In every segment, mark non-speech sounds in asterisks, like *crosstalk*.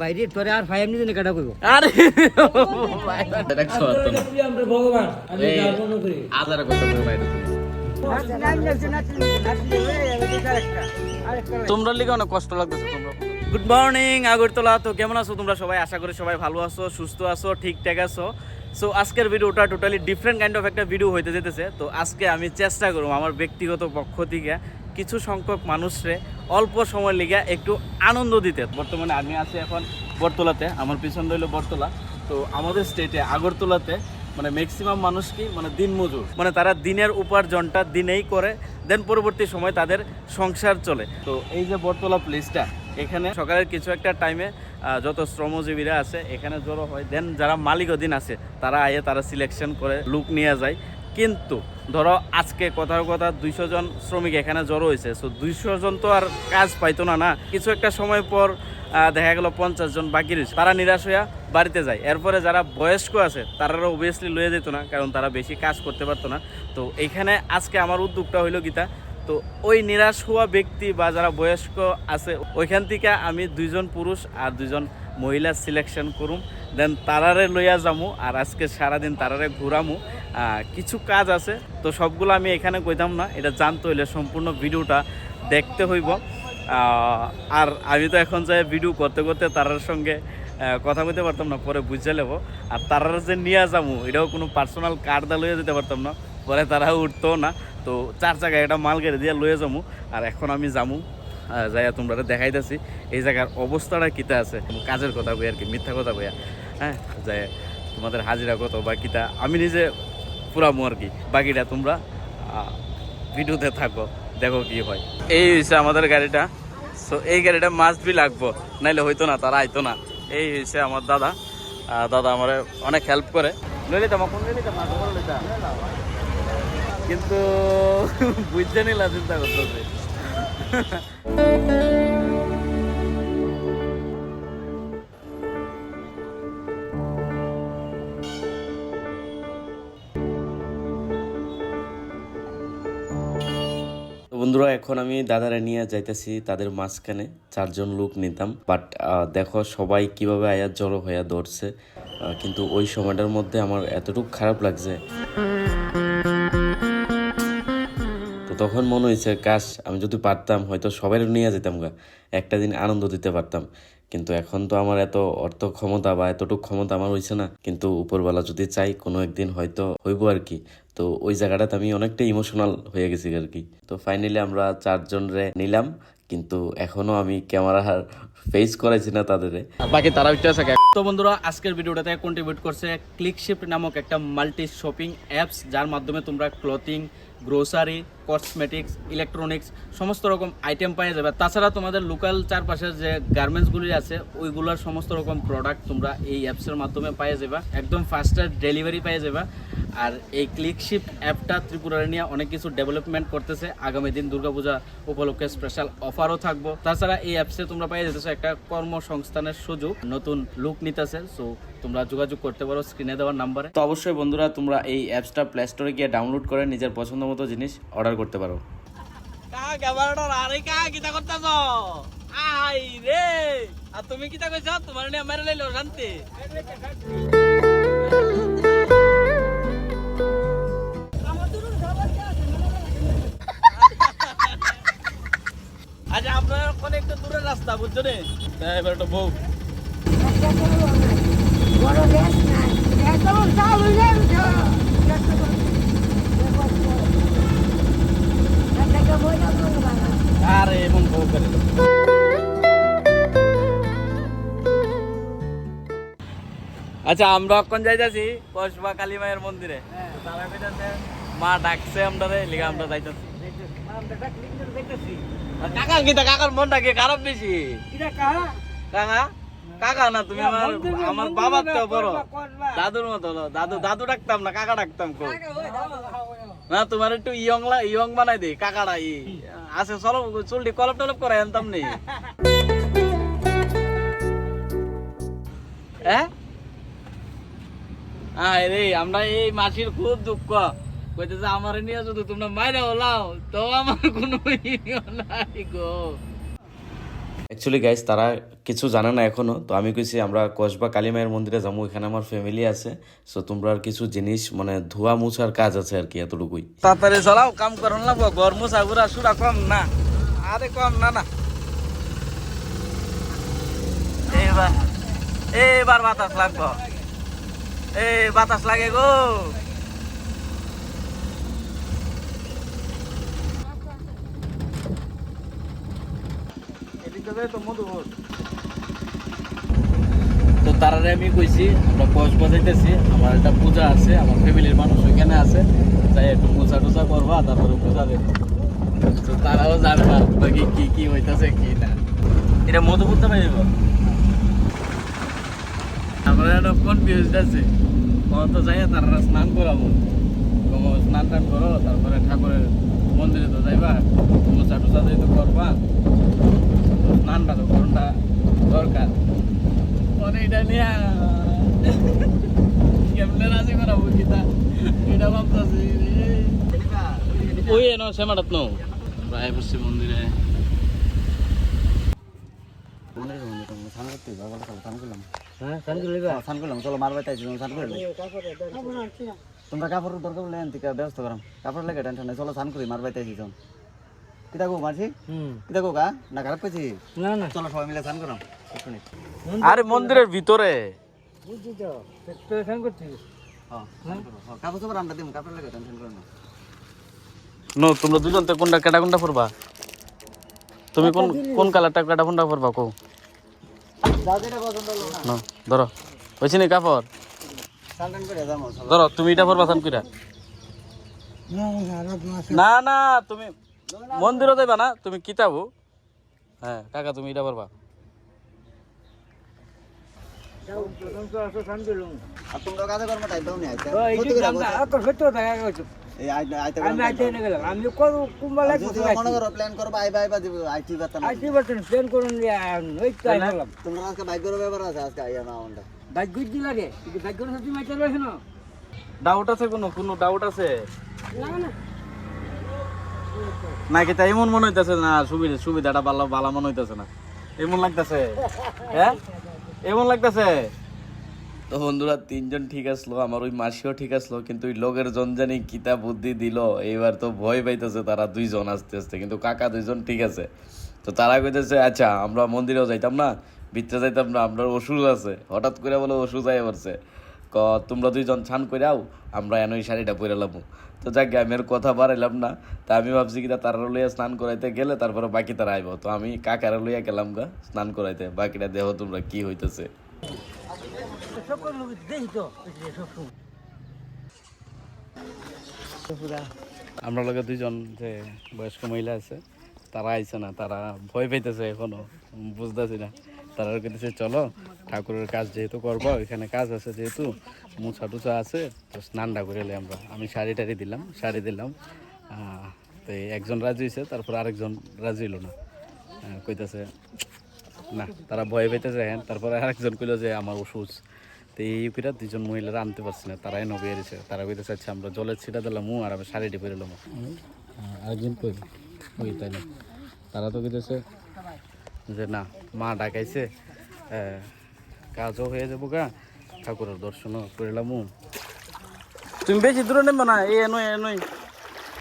বাইরে তোরে আর ভাই এমনি কাটা করব আরে দেখছ তো না আমরা ভগবান আমি এই, যার মনে করি আজারে কথা বাইরে তোমরা লিগে অনেক কষ্ট লাগতেছে তোমরা গুড মর্নিং আগরতলা তো কেমন আছো তোমরা সবাই আশা করি সবাই ভালো আছো সুস্থ আছো ঠিকঠাক আছো সো আজকের ভিডিওটা টোটালি ডিফারেন্ট কাইন্ড অফ একটা ভিডিও হইতে যেতেছে তো আজকে আমি চেষ্টা করব আমার ব্যক্তিগত পক্ষ থেকে কিছু সংখ্যক মানুষরে অল্প সময় লিগে একটু আনন্দ দিতে। বর্তমানে আমি আছি এখন বটতলাতে, আমার পিছন রইল বরতলা তো আমাদের স্টেটে আগরতলাতে মানে ম্যাক্সিমাম মানুষ কি? মানে দিনমজুর মানে তারা দিনের উপার্জনটা দিনেই করে দেন পরবর্তী সময় তাদের সংসার চলে। তো এই যে বটতলা প্লেসটা এখানে সকালের কিছু একটা টাইমে যত শ্রমজীবীরা আছে, এখানে জড়ো হয় দেন যারা মালিক অধীন আছে, তারা আয়ে তারা সিলেকশন করে লুক নিয়ে যায়। কিন্তু ধরো আজকে কথার কথা দুইশো জন শ্রমিক এখানে জড়ো হয়েছে সো দুইশো জন তো আর কাজ পাইতো না না? কিছু একটা সময় পর দেখা গেল পঞ্চাশ জন বাকি রয়েছে। তারা নিরাশ হইয়া বাড়িতে যায়। এরপরে যারা বয়স্ক আছে তারা অবভিয়াসলি লয়ে যেত না, কারণ তারা বেশি কাজ করতে পারতো না। তো এইখানে আজকে আমার উদ্যোগটা হইল গীতা, তো ওই নিরাশ হওয়া ব্যক্তি বা যারা বয়স্ক আছে, ওইখান থেকে আমি দুইজন পুরুষ আর দুইজন মহিলা সিলেকশন করুম। দেন তারারে লইয়া যামু আর আজকে সারাদিন তারারে ঘুরামু। কিছু কাজ আছে। তো সবগুলো আমি এখানে কইতাম না, এটা জানতে হইলে সম্পূর্ণ ভিডিওটা দেখতে হইব। আর আমি তো এখন যাই ভিডিও করতে করতে তারার সঙ্গে কথা বলতে পারতাম না, পরে বুঝে নেব। আর তারার যে নিয়ে যাব, এটাও কোনো পার্সোনাল কার দা লইয়া যেতে পারতাম না, পরে তারা উঠতো না। তো চার জায়গায় একটা মাল গাড়ি দিয়ে লয়ে যাব, আর এখন আমি যামু যাইয়া তোমরা দেখাইতেছি, এই জায়গার অবস্থাটা কিতা আছে, কাজের কথা কই আর কি, মিথ্যা কথা কইয়া। হ্যাঁ যাই তোমাদের হাজিরা কত বা কিতা, আমি নিজে পুরামু আর কি। বাকিটা তোমরা ভিডিওতে থাকো, দেখো কি হয়। এই হয়েছে আমাদের গাড়িটা। সো এই গাড়িটা মাস্ট বি লাগবো, নাইলে হইতো না, তারা আইতো না। এই হয়েছে আমার দাদা। দাদা আমার অনেক হেল্প করে। লই কোন লই না তোমার লইতাম কিন্তু, *laughs* বুঝতে নিলা, চিন্তা করতেছে। *laughs* বন্ধুরা, এখন আমি দাদারা নিয়ে যাইতেছি তাদের মাঝখানে। চারজন লোক নিতাম। বাট দেখো সবাই কীভাবে আয়া জড়ো হইয়া ধরছে কিন্তু ওই সময়টার মধ্যে আমার এতটুকু খারাপ লাগছে। তো তখন মনে হয়েছে, কাশ, আমি যদি পারতাম, হয়তো সবাই নিয়ে যেতাম গা। একটা দিন আনন্দ দিতে পারতাম। কিন্তু এখন তো আমার এত অর্থ ক্ষমতা বা এতটুকু ক্ষমতা আমার হয়েছে না। কিন্তু উপরওয়ালা যদি চাই কোনো একদিন হয়তো হইব আর কি। তো ওই জায়গাটাতে আমি অনেকটা ইমোশনাল হয়ে গেছি আর কি। তো ফাইনালি আমরা চারজন রে নিলাম, কিন্তু এখনও আমি ক্যামেরা ফেস করাইছি না তাদের। বাকি তারা তো বন্ধুরা, আজকের ভিডিওটাতে কন্ট্রিবিউট করছে ক্লিকশিফট নামক একটা মাল্টি শপিং অ্যাপস যার মাধ্যমে তোমরা ক্লথিং গ্রোসারি, কসমেটিক্স, ইলেকট্রনিক্স, সমস্ত রকম আইটেম পাওয়া যাবে। তাছাড়া তোমাদের লোকাল চারপাশের যে গার্মেন্টসগুলি আছে, ওইগুলোর সমস্ত রকম প্রোডাক্ট তোমরা এই অ্যাপসের মাধ্যমে পাওয়া যাবে। একদম ফাস্টার ডেলিভারি পাওয়া যাবে। আর এই ক্লিকশিপ অ্যাপটা ত্রিপুরার নিয়ে অনেক কিছু ডেভেলপমেন্ট করতেছে। আগামী দিন দুর্গাপূজা উপলক্ষে স্পেশাল অফারও থাকব। তাছাড়া এই অ্যাপসে তোমরা পেয়ে যেতেছো একটা কর্মসংস্থানের সুযোগ। নতুন লুক নিতেছে সো তোমরা যোগাযোগ করতে পারো স্ক্রিনে দেওয়ার নাম্বারে তো অবশ্যই বন্ধুরা, তোমরা এই অ্যাপসটা প্লে স্টোরে গিয়ে ডাউনলোড করে নিজের পছন্দ মতো জিনিস অর্ডার করতে পারো। আর তুমি কিতা কইছ? তোমার নিয়ে মেরে লাইলো শান্তি রাস্তা বুঝছ নে? এবার একটা বউ। আরে এমন বউ করে। আচ্ছা আমরা এখন যাইতাছি কসবা কালী মায়ের মন্দিরে। তারা কইতাছে মা ডাকছে আমরা রে লিগা আমরা যাইতাছি। কাকা কাকার মনটা কি খারাপ বেশি? কাকা? কাকা? না তুমি আমার আমার বাবার তো বড়। দাদুর মতো দাদু দাদু ডাকতাম না কাকা ডাকতাম কো না তোমার একটু ইয়ং ইয়ং বানাই দে কাকাটা ই। আছে চলো চুলটি কলপ টলপ করে আনতাম নি। *laughs* হ্যাঁ? আয় রে আমরা এই মাসির খুব দুঃখ। কইতেছে আমার নিয়ে যদি তোমরা মাইরা ওলাও তো আমার কোনো ইয়ে নাই গো। অ্যাকচুয়ালি গাইস তারা কিছু জানে না এখনও। তো আমি কইছি আমরা কসবা কালীমায়ের মন্দিরে যাব এখানে আমার ফ্যামিলি আছে। সো তোমরা কিছু জিনিস মানে ধোয়া মুছার কাজ আছে আর কি এতটুকুই। তাড়াতাড়ি চালাও কাম করন লাগবো ঘর মুছা ঘুরা সুরা কম না। আরে কম না না। এইবার এইবার বাতাস লাগবো। এই বাতাস লাগে গো। তো তারারে আমি কইছি, আমরা কস বাজাইতেছি, আমার একটা পূজা আছে, আমার ফ্যামিলির মানুষ ওইখানে আছে তাই একটু পূজা টুজা করবা, তারপরে পূজা দেবো। তো তারাও জানবা বাকি কি কি হইতাছে, কি না। এটা মধু করতে পারব? আমরা একটা কনফিউজ আছে। কত যাই তারা স্নান করাবো। স্নান টান করো, তারপরে ঠাকুরের মন্দিরে তো যাইবা টুজা যেহেতু করবা তো স্নানটা তো করোনটা দরকার। মানে এটা নিয়ে কেমনে রাজি করাবো কিতা এটা ভাবতেছি। ওই এন সেমাটাত নো। প্রায় পড়ছি মন্দিরে। হ্যাঁ সান করে লইবা স্নান করলাম। চলো মারবাই তাই স্নান করে তোমরা কাপড় দরকার বলে এনতিকা ব্যস্ত করাম। কাপড় লাগে টেনশন নাই চলো স্নান করি মারবাই তাই যাও কিতা গো মারছি হুম। কিতা গো গা না খারাপ পেয়েছি না না। চলো সবাই মিলে স্নান করাম। শুনি আরে মন্দিরের ভিতরে। বুঝছি তো তো সান করছিস স্নান করো। কাপড় চোপড় আমরা দিব কাপড় লাগে টেনশন করো না। নো তোমরা দুজন তো কোনটা কেটা কোনটা পরবা? তুমি কোন কোন কালারটা কেটা কোনটা পরবা কো ধরো। হয়েছে নি কাপড়। ধরো তুমি এটা পরবা সান কইরা। না না তুমি মন্দিরও দেবা না তুমি কিতাবো হ্যাঁ কাকা তুমি এটা পরবা। আমি প্ল্যান করব আইবা আইবা দিব আইটি বাতা না। আইতে পারছেন প্ল্যান করুন তোমরা আজকে বাইক ব্যাপার আছে আজকে আইয়া না onda বাইক লাগে। কিন্তু বাইক করে সত্যি রয়েছে না ডাউট আছে কোনো? কোনো ডাউট আছে? না না। না তাই এমন মনে হইতেছে না সুবিধা সুবিধাটা ভালো ভালো মনে হইতেছে না। এমন লাগতেছে? হ্যাঁ? এমন লাগতেছে? তো বন্ধুরা তিনজন ঠিক আসলো আমার ওই মাসিও ঠিক আসলো কিন্তু ওই লোকের জন জানি কিতা বুদ্ধি দিল এইবার তো ভয় পাইতেছে তারা দুইজন আস্তে আস্তে কিন্তু কাকা দুইজন ঠিক আছে। তো তারা কইতেছে আচ্ছা আমরা মন্দিরেও যাইতাম না? ভিতরে যাইতাম না আমরা ওষুধ আছে। হঠাৎ করে বলে ওষুধ আয় পড়ছে। ক তোমরা দুইজন ছান করে আও আমরা এন ওই শাড়িটা পরে লামু। তো যাক গে, আমি আর কথা বাড়াইলাম না। তা আমি ভাবছি কি তারা লইয়া স্নান করাইতে গেলে তারপরে বাকি তারা আইব। তো আমি কাকারা লইয়া গেলাম গা স্নান করাইতে। বাকিটা দেহ তোমরা কি হইতেছে? আমরা লগে দুইজন যে বয়স্ক মহিলা আছে তারা আইছে না তারা ভয় পাইতেছে এখনও বুঝতেছি না। তারা কইতেছে, চলো ঠাকুরের কাজ যেহেতু করব, এখানে কাজ আছে যেহেতু, মুছা টুচা আছে, তো স্নানটা করে এলে আমরা আমি শাড়ি টাড়ি দিলাম, শাড়ি দিলাম। তো একজন রাজি হয়েছে তারপর আরেকজন রাজি হলো না। কইতেছে, না, তারা ভয় পাইতেছে হ্যাঁ। তারপরে আরেকজন কইলো যে, আমার ওষুধ তো এই ইউপিরা দুজন মহিলারা আনতে পারছে না, তারাই নবে এসেছে। তারা কইতেছে আচ্ছা আমরা জলের ছিটা দিলাম আর আমি শাড়িটি পরে এলাম আরেকজন কই তাই না? তারা তো কইতেছে যে না, মা ডাকাইছে কাজও হয়ে যাব গা। ঠাকুরের দর্শনও করে এলাম তুমি বেশি দূরে নেবে না, এই এনই এনই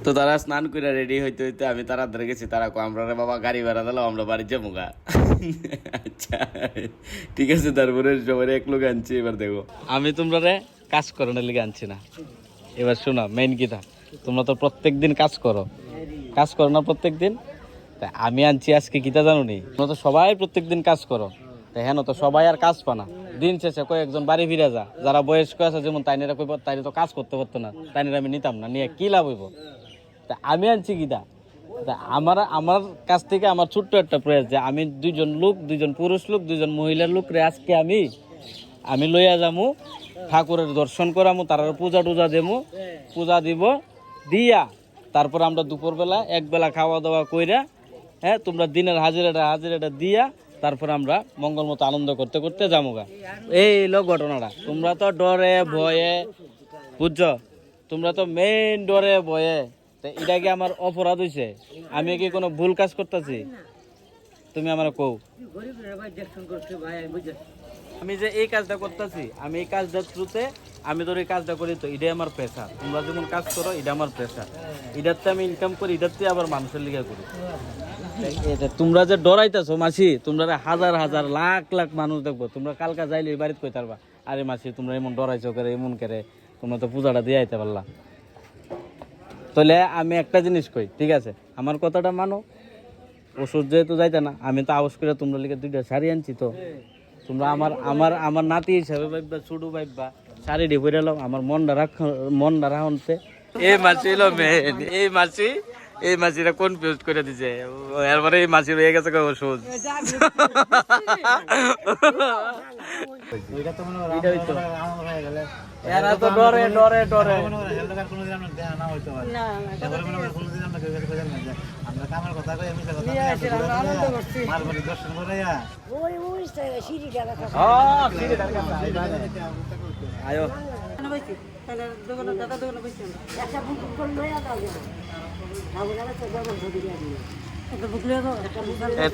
তো তারা স্নান করে রেডি হইতে হইতে আমি তারা ধরে গেছি, তারা আমরা রে বাবা গাড়ি ভাড়া দিলাম আমরা বাড়ি যাব গা। আচ্ছা ঠিক আছে, তারপরে সবাই এক লোক আনছি, এবার দেখো। আমি তোমরা রে কাজ করানোর লিগে আনছি না। এবার শোনা মেইন কিটা তোমরা তো প্রত্যেক দিন কাজ করো। কাজ করো না প্রত্যেক দিন তা আমি আনছি আজকে কিতা জানো নি তো সবাই প্রত্যেক দিন কাজ করো। হেন তো সবাই আর কাজ পানা দিন শেষে কয়েকজন বাড়ি ফিরে যা। যারা বয়স্ক আছে, যেমন তাইনেরা কইব তাইনে তো কাজ করতে পারতো না। তাইনেরা আমি নিতাম না, নিয়ে কি লাভ হইব? তা আমি আনছি কিটা তা? আমার আমার কাছ থেকে আমার ছোট্ট একটা প্রয়াস যে আমি দুইজন লোক, দুইজন পুরুষ লোক, দুইজন মহিলার লোক রে আজকে আমি আমি লইয়া যামু, ঠাকুরের দর্শন করামু তার পূজা টুজা দেমু, পূজা দিব, দিয়া তারপর আমরা দুপুরবেলা একবেলা খাওয়া দাওয়া কইরা হ্যাঁ তোমরা দিনের হাজিরাটা হাজিরাটা দিয়া তারপর আমরা মঙ্গল মতো আনন্দ করতে করতে যামুগা এই লোক ঘটনাটা। তোমরা তো ডরে, ভয়ে, বুঝছ? তোমরা তো মেইন ডরে, ভয়ে। এটা কি আমার অপরাধ হইছে? আমি কি কোনো ভুল কাজ করতেছি? তুমি আমার ভাই আমি যে এই কাজটা করতেছি, আমি এই কাজটার থ্রুতে, আমি ধর এই কাজটা করি তো, এটাই আমার পেশা তোমরা যেমন কাজ করো, এটা আমার পেশা এটাতে আমি ইনকাম করি এটাতে আবার মানুষের লিগে করি। তোমরা যে ডরাইতেছো, মাসি, তোমরা হাজার হাজার লাখ লাখ মানুষ দেখব। তোমরা কালকা যাইলে বাড়িতে কই আরে মাসি, তোমরা এমন ডরাইছো করে, এমন করে? তোমরা তো পূজাটা দিয়ে আইতে পারলা। তাহলে আমি একটা জিনিস কই, ঠিক আছে? আমার কথাটা মানো। ওষুধ যেহেতু যাইতে না, আমি তো আওয়াজ করে তোমরা লিখে দুইটা শাড়ি আনছি তো। তোমরা আমার আমার আমার নাতি হিসাবে ভাববা, ছোটু ভাববা, শাড়ি পরে এলাম আমার মনটা রাখ, মনটা রাখতে এই মাসি এলো মেন এই মাসি। এই মাসিরা কনফিউজ করে দিছে? এরপরে এই মাসি রয়ে গেছে ওষুধ মনে হয় হয়ে এরা তো ডরে ডরে ডরে। হয় হয় হ্যাঁ আয়ো একটা বুক করলে দাও খাব না তো ব্যবহার করে দিয়া দিও একটা বুক লিয়ে দাও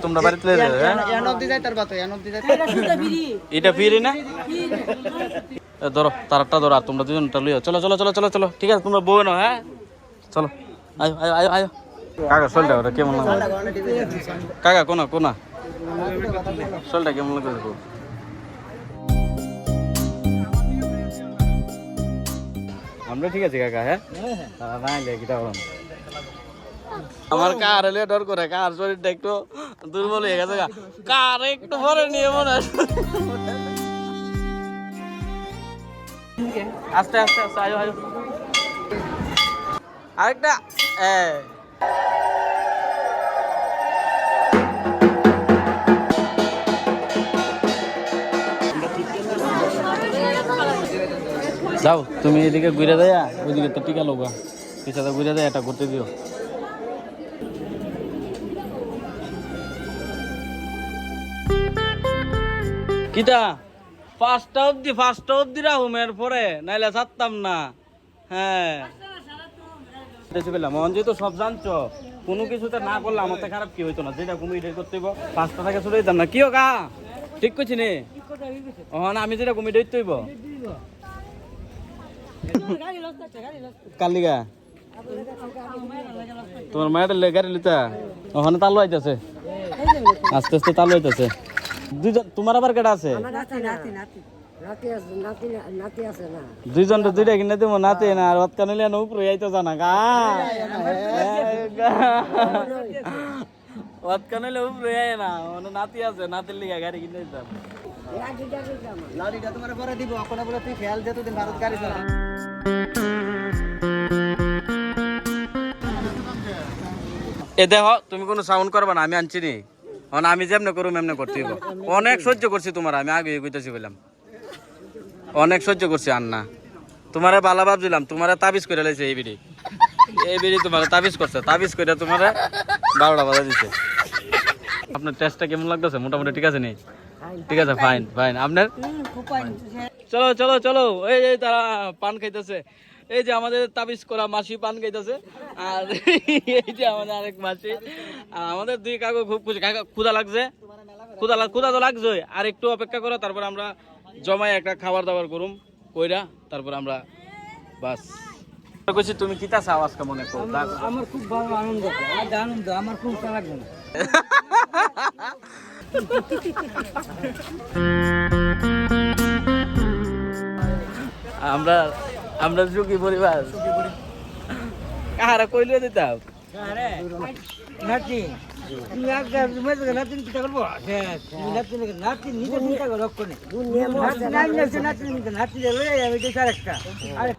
তোমরা বাড়িতে হ্যাঁ? এটা ফিরি না? ধরো তারটা ধরো আর তোমরা দুজনটা লইও চলো চলো চলো চলো চলো ঠিক আছে তোমরা বউ নাও হ্যাঁ? চলো আয়ো আয়ো আয়ো আয়ো। কাকা শোলটা ওটা কেমন লাগে কাকা কোনা কোনা? শোলটা কেমন লাগে আমরা ঠিক আছে কাকা হ্যাঁ? নাইলে কিটা বলুন আমার কার হলে ডর করে? কার শরীরটা একটু দুর্বল হয়ে গেছে কার একটু পরে নিয়ে মনে হয়? আস্তে আস্তে আরেকটা। যাও, তুমি এদিকে ঘুরে দেয়া, ওইদিকে তো টিকা লোগা পিছাতে ঘুরে দেয়, এটা করতে দিও। কিটা পাঁচটা অব্দি পাঁচটা অব্দি রাহুম পরে নাইলে ছাড়তাম না। হ্যাঁ। মন যেহেতু সব জানছো, কোনো কিছুতে না করলে আমার তো খারাপ কি হইতো না, যেটা কোনো এটাই করতে পাঁচটা টাকা ছুটে দিতাম না। কিও গা ঠিক করছি নে? না আমি যেটা কমি দৈত্য হইব কালিগা। তোমার মায়ের গাড়ি লিতা ওখানে তালু আইতেছে আস্তে আস্তে তালু আইতেছে দুইজন তোমার আবার কেটা আছে? দুইজন তো দুইটা কিনে দেবো নাতে না আর অত কানিলে উপরে আইতো জানা গা। অত কানিলে উপরে আয় না মানে নাতি আছে নাতির লিগা গাড়ি কিনে দিতাম। লাড়িটা তোমার পরে দিব এখন বলে তুই খেয়াল যেত দিন ভারত গাড়ি চালা এ দেখো তুমি কোনো সাউন্ড করবা না আমি আনছি নি। মানে আমি যেমনে করুম এমনি করতে। অনেক সহ্য করছি তোমার আমি আগে কইতেছি বললাম। অনেক সহ্য করছি আন্না। তোমারে বালা ভাবছিলাম তোমারে তাবিজ করে লাইছে এই বিড়ি। এই বিড়ি তোমার তাবিজ করছে তাবিজ করে তোমারে বারোটা বাজা দিছে। আপনার টেস্টটা কেমন লাগতেছে? মোটামুটি ঠিক আছে নি? ঠিক আছে ফাইন ফাইন আপনার? চলো চলো চলো। এই এই তারা পান খাইতেছে। এই যে আমাদের তাবিজ করা মাসি পান খাইতেছে আর এই যে আমাদের আরেক মাসি। আর আমাদের দুই কাকু খুব খুশি। কাকা ক্ষুদা লাগছে? ক্ষুদা ক্ষুদা তো লাগছে আর একটু অপেক্ষা করো তারপর আমরা জমায় একটা খাবার দাবার করুম কইরা তারপর আমরা বাস। কইছি তুমি কিতা চাও আজকে মনে করো? আমার খুব ভালো আনন্দ। আর আনন্দ আমার খুব লাগবে না। আমরা আমরা সুখী পরিবার। কাহারা কইলে দিতাম নাতি। করব? নিজে চিন্তা করো কোনে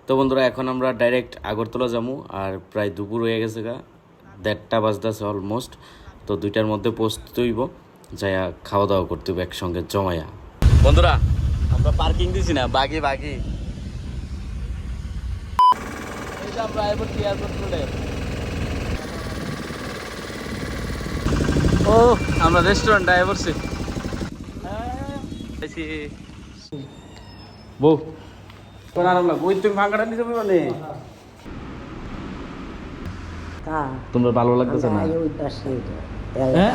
তো বন্ধুরা এখন আমরা ডাইরেক্ট আগরতলা যাব আর প্রায় দুপুর হয়ে গেছে গা। দেড়টা বাজতেছে অলমোস্ট তো দুইটার মধ্যে পৌঁছতে হইব। যাইয়া খাওয়া দাওয়া করতে হইব একসঙ্গে জমাইয়া। বন্ধুরা আমরা পার্কিং দিছি না বাকি বাকি এই যে আমরা এয়ারপোর্ট রোডে ও আমরা রেস্টুরেন্টে বউ কা তোমরা ভালো লাগতেছে না? হ্যাঁ?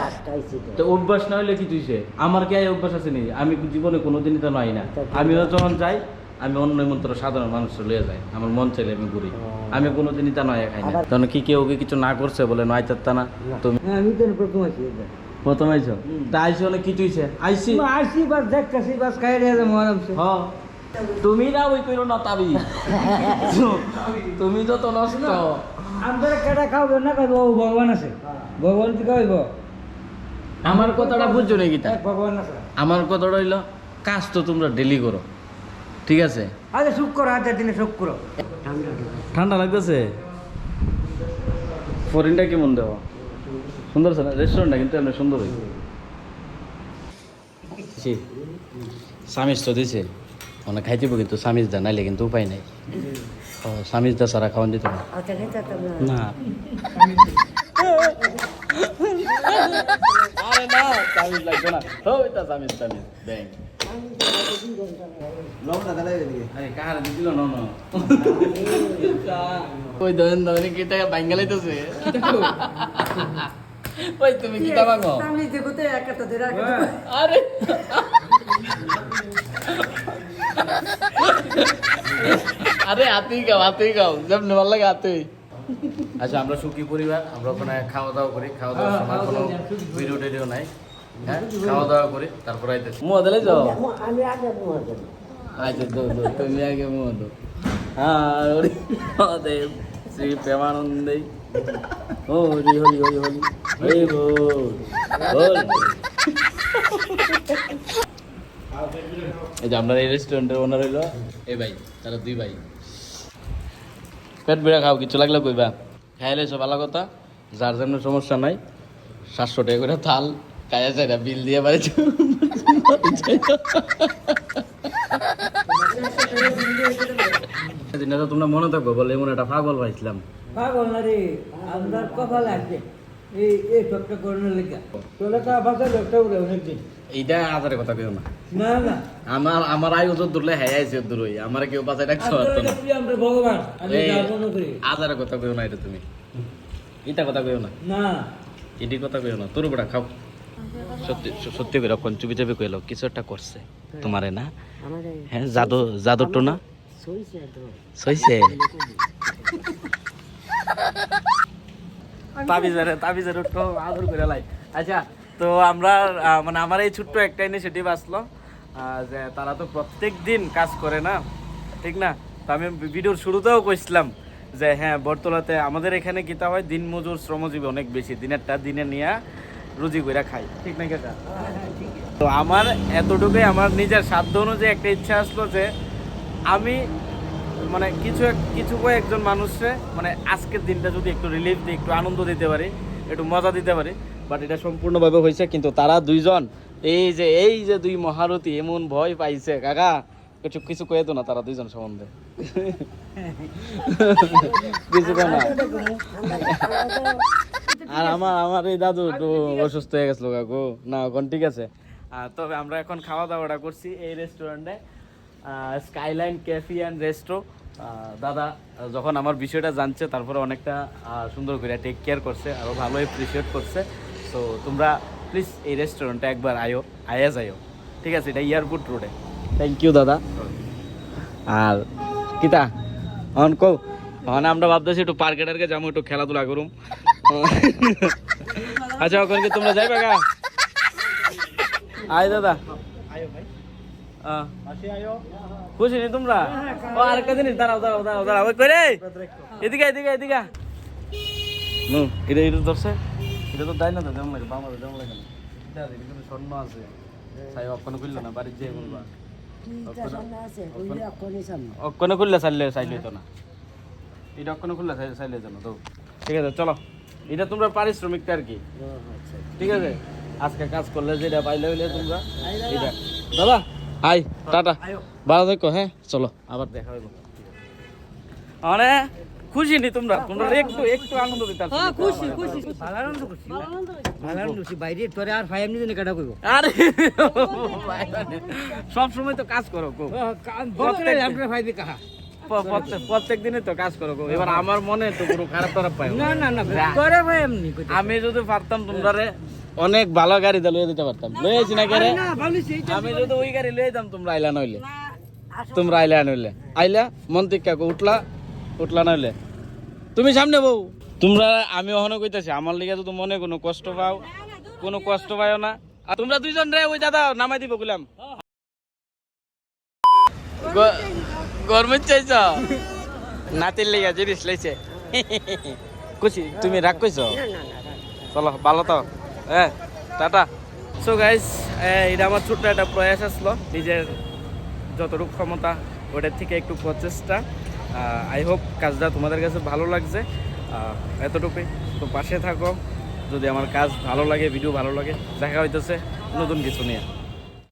তো। অভ্যাস না হইলে কি তুইছে আমার কি অভ্যাস আছে নি আমি জীবনে কোনোদিনই তো নাই না। আমিও যখন যাই আমি অন্য মন্ত্র সাধারণ মানুষ লয়ে যাই। আমার মন চাইলে আমি ঘুরি। আমি কোনোদিনই তা নয় খাই না। তখন কি কেউ কি কিছু না করছে বলে নয় চারটা না? তুমি হ্যাঁ, আমি তো প্রথম আছি। প্রথম আইছো? তা আইসি অনেক কি তুইছে? মা, আসি বাস দেখতেছি বাস খাই রে আরামসে। হ। তুমি না ওই কইরো না তাবি। তুমি যত নষ্ট। আমরা কেটা খাওয়াবে না খাইব? ও ভগবান আছে। ভগবান কি খাওয়াইব? আমার কথাটা বুঝছ নাকি তা? ভগবান আছে। আমার কথাটা হইল কাজ তো তোমরা ডেলি করো। ঠিক আছে? আচ্ছা শুক করো দিনে শুক করো। ঠান্ডা লাগতেছে। ফরিনটা কেমন দেওয়া? সুন্দর আছে না? রেস্টুরেন্টটা কিন্তু এমনি সুন্দর হয়েছে সামিজ তো দিছে। মানে খাইতে কিন্তু সামিজ দা নাইলে কিন্তু উপায় নাই। ও সামিজ দা সারা খাওয়ান দিত না। না। আরে না সামিজ লাগবে না। ওই তা সামিজ এদিকে আরে কার দিছিল? না না। ওই দন দন কি টাকা বাঙ্গালাইতেছে ওই তুমি কি টাকা গো আরে। আরে হাতেই গাও হাতেই গাও। যেমন ভালো লাগে আতেই আচ্ছা আমরা সুখী পরিবার আমরা ওখানে খাওয়া দাওয়া করি। খাওয়া দাওয়ার সময় কোনো ভিডিও টিডিও নাই। হ্যাঁ খাওয়া দাওয়া করি তারপর আইতেছি মুয়া দিলে যাও। আচ্ছা দো দো তুমি আগে মুয়া দো হরি মহাদেব শ্রী প্রেমানন্দে। ও হরি হরি হরি হরি। হরি বল বল। এই যে আমরা এই রেস্টুরেন্টের ওনার হইল। এই ভাই তারা দুই ভাই। পেট বেড়া খাও কিছু লাগলে কইবা। খাইলে সব ভালো কথা যার জন্য সমস্যা নাই সাতশো টাকা করে থাল। যায় না বিল দিয়ে বাড়ি দিনটা তোমরা মনে থাকব বলে এমন একটা পাগল পাইছিলাম পাগল না রে আমরা কপাল আছে। এই এই সবটা করোনার লেগে। তোরা তো আবার লোকটা উড়ে এইটা আজারের কথা কেউ না। না না। আমার আমার আয় ওজন ধরলে হ্যাঁ আইসে দূর হই আমার কেউ বাঁচাই রাখতে পারতো না। আমরা ভগবান আজারের কথা কেউ না এটা তুমি। এটা কথা কেউ না। না। এটি কথা কেউ না তোর বড়া খাও। সত্যি সত্যি করে কোন চুপি চাপি কইলো কিছু একটা করছে। তোমারে না? হ্যাঁ জাদু জাদুর তো না? সইছে তাবিজারে তাবিজারে তো আদর করে লাই। আচ্ছা তো আমরা মানে আমার এই ছোট্ট একটা ইনিশিয়েটিভ আসলো যে তারা তো প্রত্যেক দিন কাজ করে না ঠিক না? তো আমি ভিডিওর শুরুতেও কইছিলাম যে হ্যাঁ বর্তলাতে আমাদের এখানে গীতা হয়? দিন মজুর শ্রমজীবী অনেক বেশি দিনেরটা দিনে নিয়ে রুজি কইরা খাই। ঠিক না কেটা? তো আমার এতটুকুই আমার নিজের সাধ্য অনুযায়ী একটা ইচ্ছা আসলো যে আমি মানে কিছু এক- কিছু কয়েকজন মানুষে মানে আজকের দিনটা যদি একটু রিলিফ দিই একটু আনন্দ দিতে পারি একটু মজা দিতে পারি বাট এটা সম্পূর্ণভাবে হয়েছে। কিন্তু তারা দুইজন এই যে এই যে দুই মহারথী এমন ভয় পাইছে কাকা কিছু কিছু কয়ে তো না তারা দুইজন সম্বন্ধে। *laughs* *laughs* কিছু না? আর আমার আমার এই দাদু একটু অসুস্থ হয়ে গেছিল কাকু। না এখন ঠিক আছে। তবে আমরা এখন খাওয়া দাওয়াটা করছি এই রেস্টুরেন্টে স্কাইলাইন ক্যাফি অ্যান্ড রেস্ট্রো দাদা যখন আমার বিষয়টা জানছে তারপরে অনেকটা সুন্দর করে টেক কেয়ার করছে আরও ভালো অ্যাপ্রিসিয়েট করছে। তো তোমরা প্লিজ এই রেস্টুরেন্টে একবার আয়ো আয়া যাইও ঠিক আছে এটা এয়ারপোর্ট রোডে থ্যাংক ইউ দাদা। আর কিতা? অন কো আমরা ভাবতেছি একটু পার্কে টার্কে যাব একটু খেলাধুলা করুম। আচ্ছা ওখানে তোমরা যাইবে গা। আয় দাদা। খুশি নি তোমরা? ও আর একটা জিনিস, দাঁড়াও দাঁড়াও দাঁড়াও দাঁড়াও করে এদিকে এদিকে এদিকে নু, এটা এটা ধরছে? এটা তো দেয় না তো যেমন লাগে বাবা যেমন লাগে না। কিন্তু স্বর্ণ আছে। সাই অক্ষণ খুললো না, বাড়ির যে বলবা। অক্ষণ খুললে চাইলে চাইলে তো না। এটা অক্ষণ খুললে চাই- চাইলে তো না, তো। ঠিক আছে, চলো। এটা তোমরা পারিশ্রমিকটা আর কি। ঠিক আছে? আজকে কাজ করলে যেটা পাইলে হইলে তোমরা এটা। দাদা হাই টাটা। ভালো থাকো হ্যাঁ? চলো আবার দেখা হইব। মানে খুশি নি তোমরা? তোমরা একটু একটু আনন্দ দিতে হ্যাঁ খুশি খুশি ভালো আনন্দ করছি। ভালো আনন্দ করছি। বাইরে তোরে আর কাটা কইব। আরে সব সময় তো কাজ করো গো বলতে আমরা ফাইভে কাহা। প্রত্যেক প্রত্যেক দিনই তো কাজ করো গো। এবার আমার মনে তো কোনো খারাপ খারাপ পাই না। না না করে ভাই এমনি আমি যদি পারতাম তোমরা অনেক ভালো গাড়ি দিয়ে লয়ে দিতে পারতাম। লয়ে আছি না কেরে আমি যদি ওই গাড়ি লয়ে যেতাম তোমরা আইলা নইলে। তোমরা আইলা নইলে। আইলা মন্তিক কাকু উঠলা উঠলা নইলে। তুমি সামনে বউ। তোমরা আমি ওখানে কইতাছি আমার লিগে যদি মনে কোনো কষ্ট পাও কোনো কষ্ট পাও না। আর তোমরা দুইজন রে ওই দাদা নামাই দিব কইলাম। গরমের চাইছ? নাতির লেগে জিনিস লাইছে। কুচি তুমি রাগ কইছ? চলো ভালো তো হ্যাঁ টাটা। সো গাইস এটা আমার ছোট্ট একটা প্রয়াস আসলো নিজের যতটুকু ক্ষমতা ওটার থেকে একটু প্রচেষ্টা। আই হোপ কাজটা তোমাদের কাছে ভালো লাগছে। আহ, এতটুকুই। তো পাশে থাকো। যদি আমার কাজ ভালো লাগে ভিডিও ভালো লাগে দেখা হইতেছে নতুন কিছু নিয়ে।